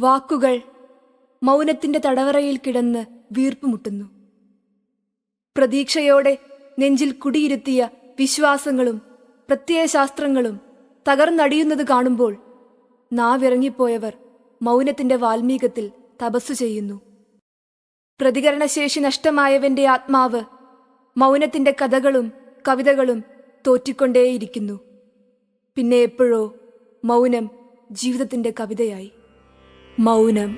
വാക്കുകൾ മൗനത്തിന്റെ തടവറയിൽ കിടന്ന് വീർപ്പുമുട്ടുന്നു. പ്രതീക്ഷയോടെ നെഞ്ചിൽ കുടിയിരുത്തിയ വിശ്വാസങ്ങളും പ്രത്യയശാസ്ത്രങ്ങളും തകർന്നടിയുന്നത് കാണുമ്പോൾ നാവിറങ്ങിപ്പോയവർ മൗനത്തിന്റെ വാൽമീകത്തിൽ തപസ്സു ചെയ്യുന്നു. പ്രതികരണശേഷി നഷ്ടമായവന്റെ ആത്മാവ് മൗനത്തിന്റെ കഥകളും കവിതകളും തോറ്റിക്കൊണ്ടേയിരിക്കുന്നു. പിന്നെ എപ്പോഴോ മൗനം ജീവിതത്തിന്റെ കവിതയായി. മൗനം.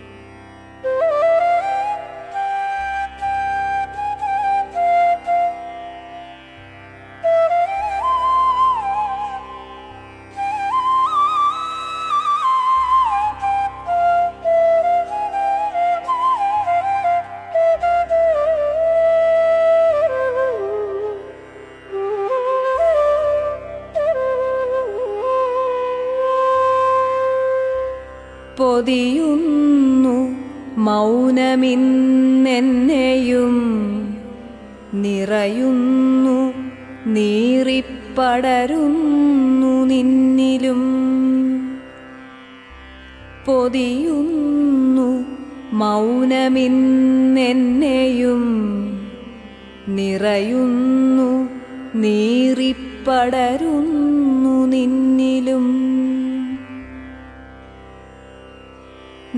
പൊതിയുന്നു മൗനമിന്നെന്നെയും നിറയുന്നു നീറിപ്പടരുന്നു നിന്നിലും. പൊതിയുന്നു മൗനമിന്നെന്നെയും നിറയുന്നു നീറിപ്പടരുന്നു നിന്നിലും.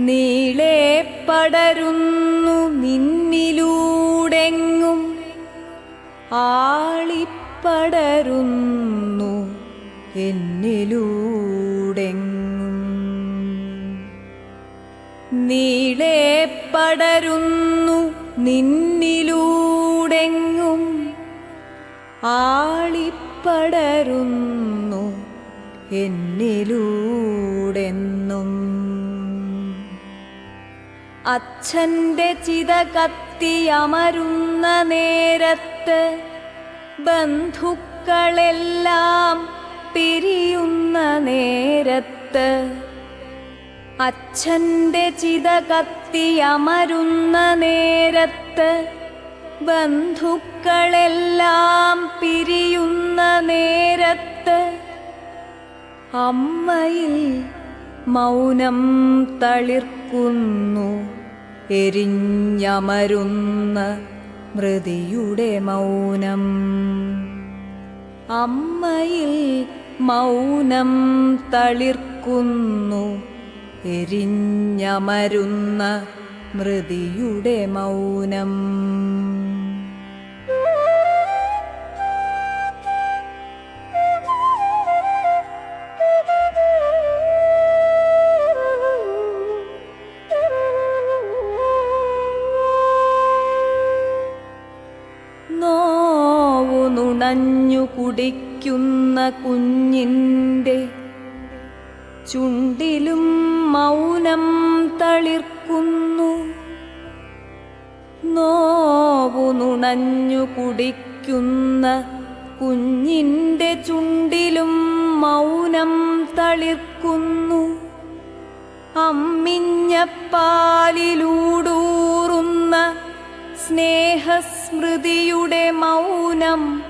നീളെ പടരുന്നു നിന്നിലൂടെങ്ങും. ആളിപ്പടരുന്നു എന്നിലൂടെങ്ങും. നീളെ പടരുന്നു നിന്നിലൂടെങ്ങും. ആളിപ്പടരുന്നു എന്നിലൂടെന്നും. അച്ഛന്റെ ചിത കത്തിയമരുന്ന നേരത്ത് ബന്ധുക്കളെല്ലാം പിരിയുന്ന നേരത്ത് അച്ഛന്റെ ചിത കത്തിയമരുന്ന നേരത്ത് ബന്ധുക്കളെല്ലാം പിരിയുന്ന നേരത്ത് അമ്മയിൽ മൗനം തളിർക്കുന്നു. എരിഞ്ഞമരുന്ന മൃതിയുടെ മൗനം. അമ്മയിൽ മൗനം തളിർക്കുന്നു. എരിഞ്ഞമരുന്ന മൃതിയുടെ മൗനം. കുടിക്കുന്ന കുഞ്ഞിന്റെ ചുണ്ടിലും മൗനം തളിർക്കുന്നു. നോവു നുണഞ്ഞു കുടിക്കുന്ന കുഞ്ഞിന്റെ ചുണ്ടിലും മൗനം തളിർക്കുന്നു. അമ്മിഞ്ഞപ്പാലിലൂടൂറുന്ന സ്നേഹസ്മൃതിയുടെ മൗനം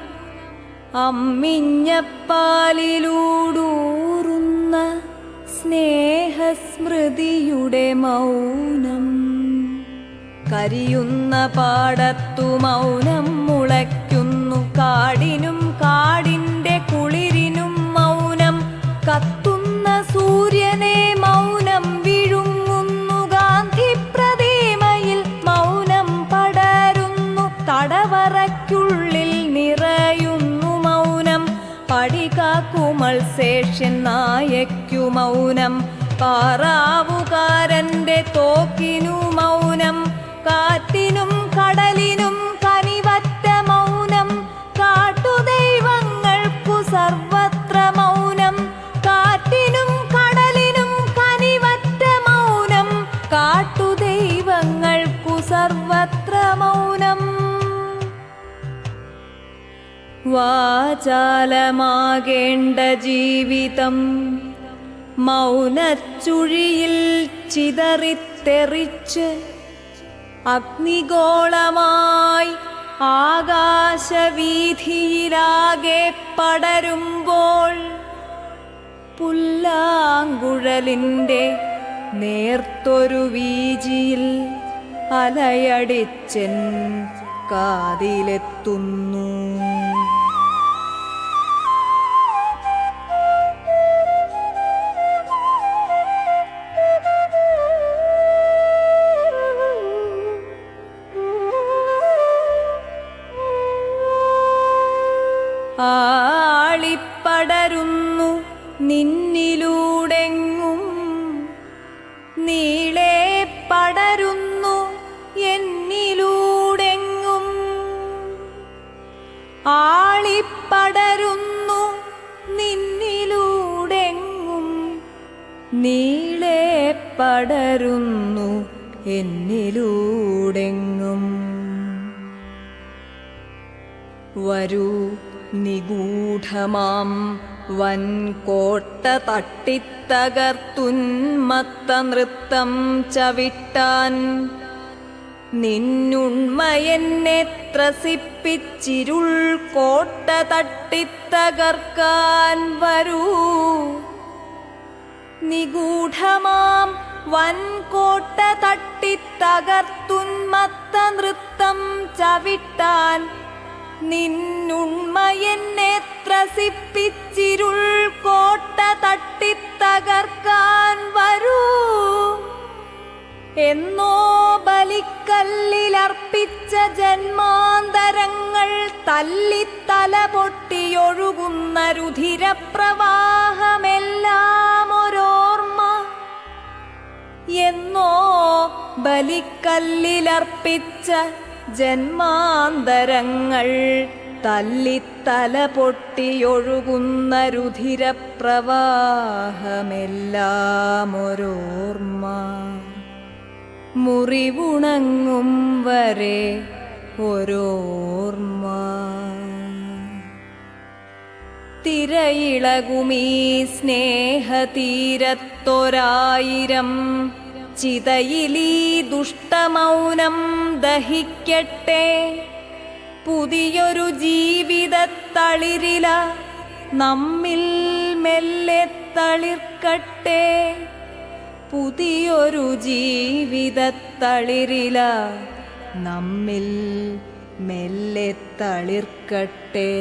അമ്മിഞ്ഞപ്പാലിലൂടൂറുന്ന സ്നേഹസ്മൃതിയുടെ മൗനം. കരിയുന്ന പാടത്തു മൗനം മുളയ്ക്കുന്നു. കാടിനും കാടിന്റെ കുളിരിനും മൗനം. കത്തുന്ന മൗനം. പാറാവുകാരന്റെ തോക്കിനു മൗനം. കാറ്റിനും കടലിനും കനിവറ്റ മൗനം. കാട്ടുദൈവങ്ങൾക്കു സർവത്ര മൗനം. കാറ്റിനും കടലിനും കനിവറ്റ മൗനം. കാട്ടുദൈവങ്ങൾക്കു സർവത്ര മൗനം. വാചാലമാകേണ്ട ജീവിതം മൗനച്ചുഴിയിൽ ചിതറിത്തെറിച്ച് അഗ്നിഗോളമായി ആകാശവീതിയിലാകെ പടരുമ്പോൾ പുല്ലാങ്കുഴലിന്റെ നേർത്തൊരു വീജിയിൽ അലയടിച്ചൻ കാതിലെത്തുന്നു. ആളിപ്പടരുന്നു നിന്നിലൂടെങ്ങും. നീളെ പടരുന്നു എന്നിലൂടെങ്ങും. വരൂ നിഗൂഢമാം വൻകോട്ട തട്ടിത്തകർത്തുന്മത്ത നൃത്തം ചവിട്ടാൻ. നിന്നുണ്മയെന്നെ ത്രസിപ്പിച്ചിരുൾ കോട്ട തട്ടിത്തകർക്കാൻ വരൂ. നിഗൂഢമാം വൻകോട്ട തട്ടിത്തകർത്തുന്മത്ത നൃത്തം ചവിട്ടാൻ നിന്നുണ്മയെന്നെ ത്രസിപ്പിച്ചിരുൾ കോട്ട തട്ടിത്തകർക്കാൻ വരൂ. എന്നോ ബലിക്കല്ലിലർപ്പിച്ച ജന്മാന്തരങ്ങൾ തല്ലിത്തല പൊട്ടിയൊഴുകുന്ന രുധിരപ്രവാഹമെല്ലാം ഒരോർമ്മ. എന്നോ ബലിക്കല്ലിലർപ്പിച്ച ജന്മാന്തരങ്ങൾ തല്ലിത്തല പൊട്ടിയൊഴുകുന്ന രുധിരപ്രവാഹമെല്ലാം ഒരോർമ്മ. മുറിവുണങ്ങും വരെ ഒരോർമ്മ. തിരയിളകുമീ സ്നേഹതീരത്തൊരായിരം ചിതയിലീ ദുഷ്ടമൗനം ദഹിക്കട്ടെ. പുതിയൊരു ജീവിതത്തളിരില നമ്മിൽ മെല്ലെ തളിർക്കട്ടെ. പുതിയൊരു ജീവിതത്തളിരില. നമ്മിൽ മെല്ലെ തളിർക്കട്ടെ.